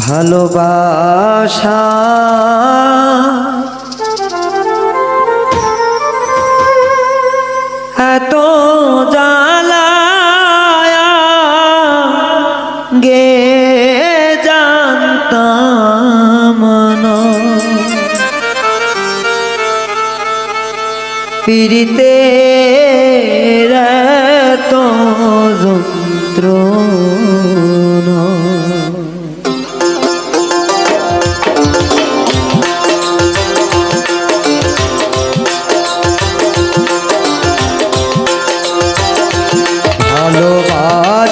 ভালোবাসা। এত জ্বালায়া গে জানতাম পিড়িতে তো যন্ত্রণা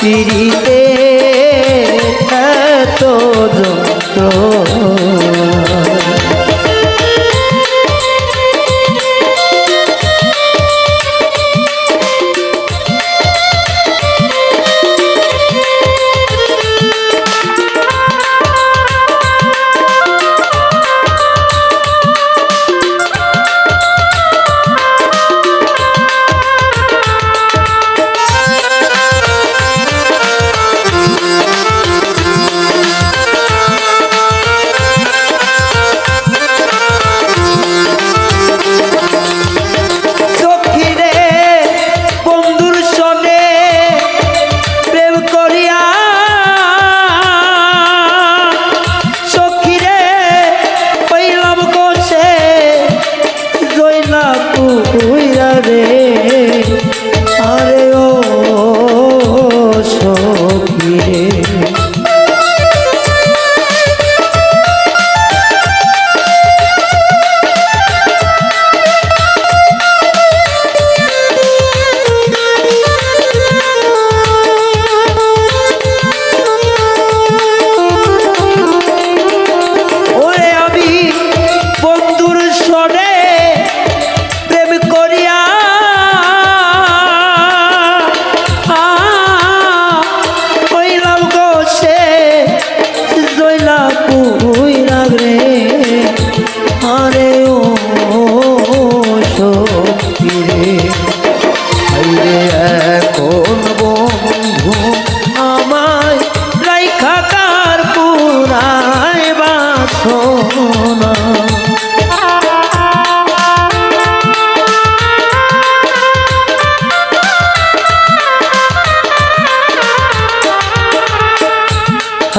পিড়িতে এত যন্ত্রণা পুইরা রে।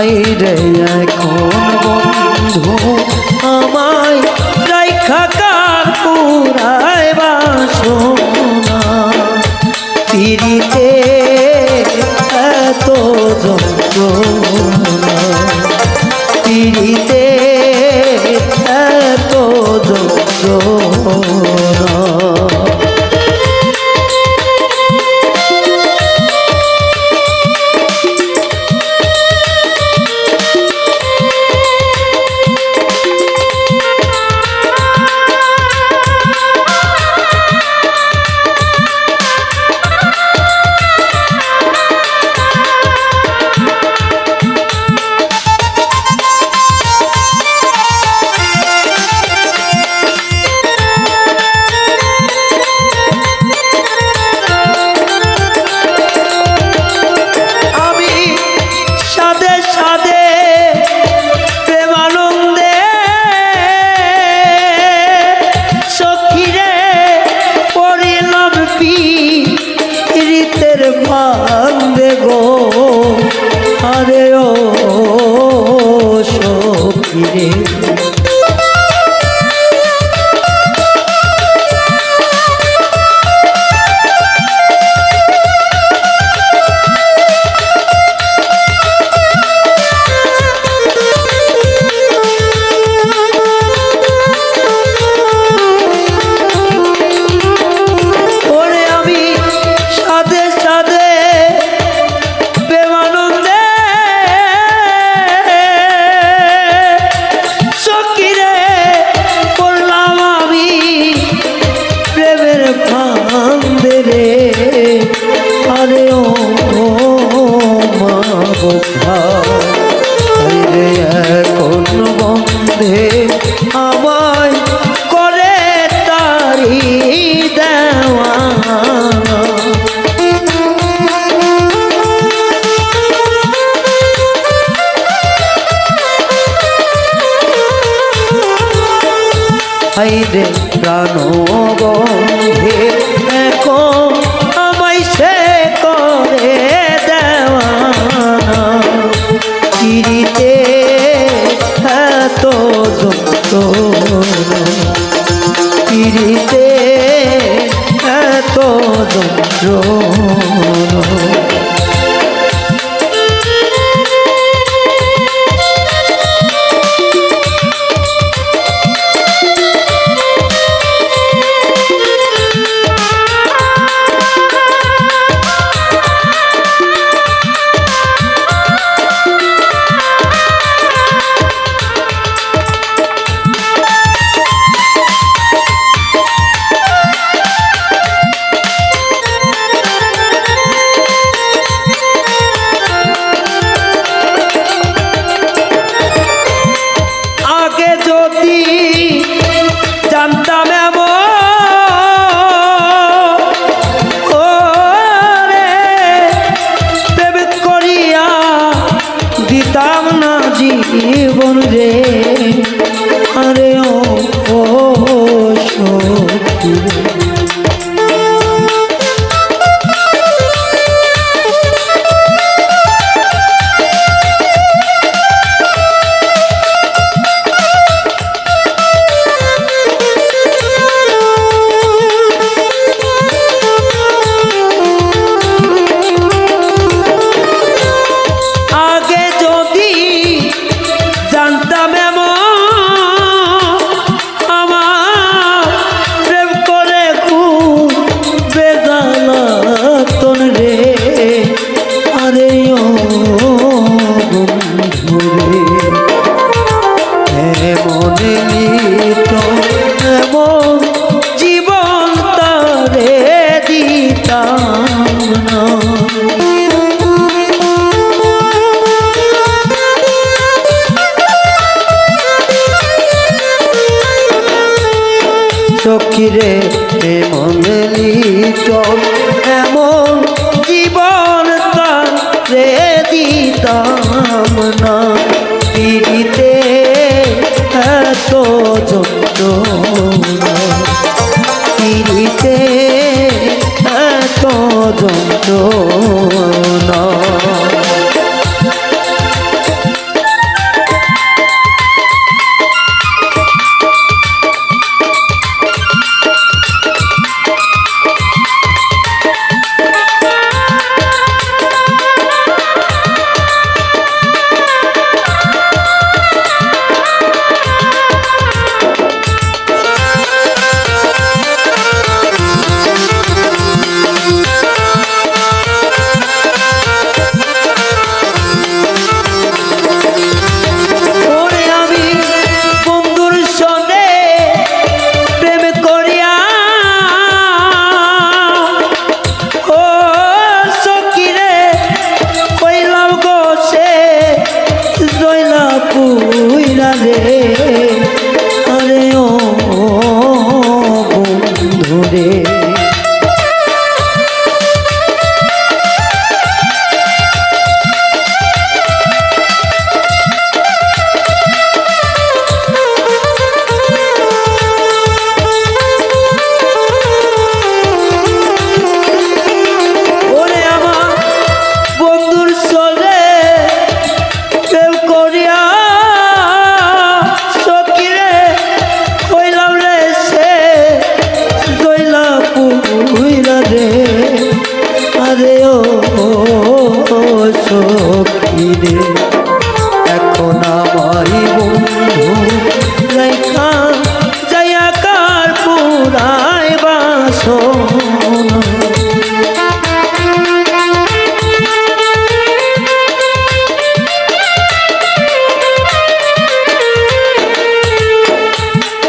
হাইরে এখন বন্ধু? আমায় রাইখা কার পুরায় বাসনা? পিড়িতে এত যন্ত্রণা। পিড়িতে এত যন্ত্রণা। রে প্রাণ সখিরে এমন চল এমন জীবন তান রে দিতাম না। পিড়িতে এত যত্ন পিড়িতে এত যন্ত্রণা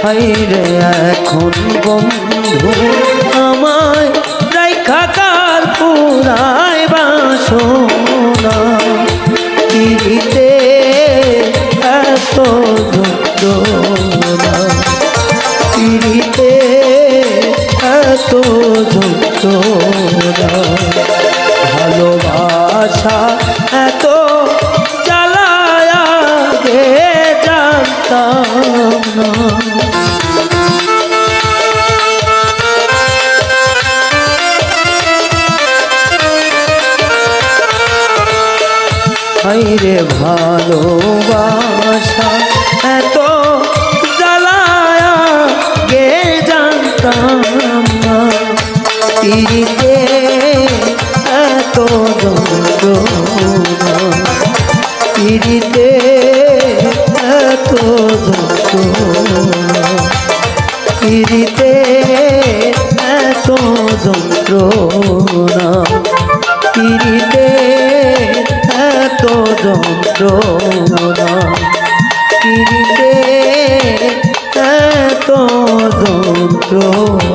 হাইরে এখন বন্ধু আমায় রাইখাকার পুরায় বাসনা। দিতে এত যন্ত্রণা। পিড়িতে এত ভালোবাসা এত জ্বালায়া গে রে ভালোবাসা এত জ্বালায়া গে জানতাম না? তিরিতে এত যন্ত্রণা তিরিতে এত যন্ত্রণা। পিড়িতে এত যন্ত্রণা পিড়িতে এত যন্ত্রণা পিড়িতে এত যন্ত্রণা।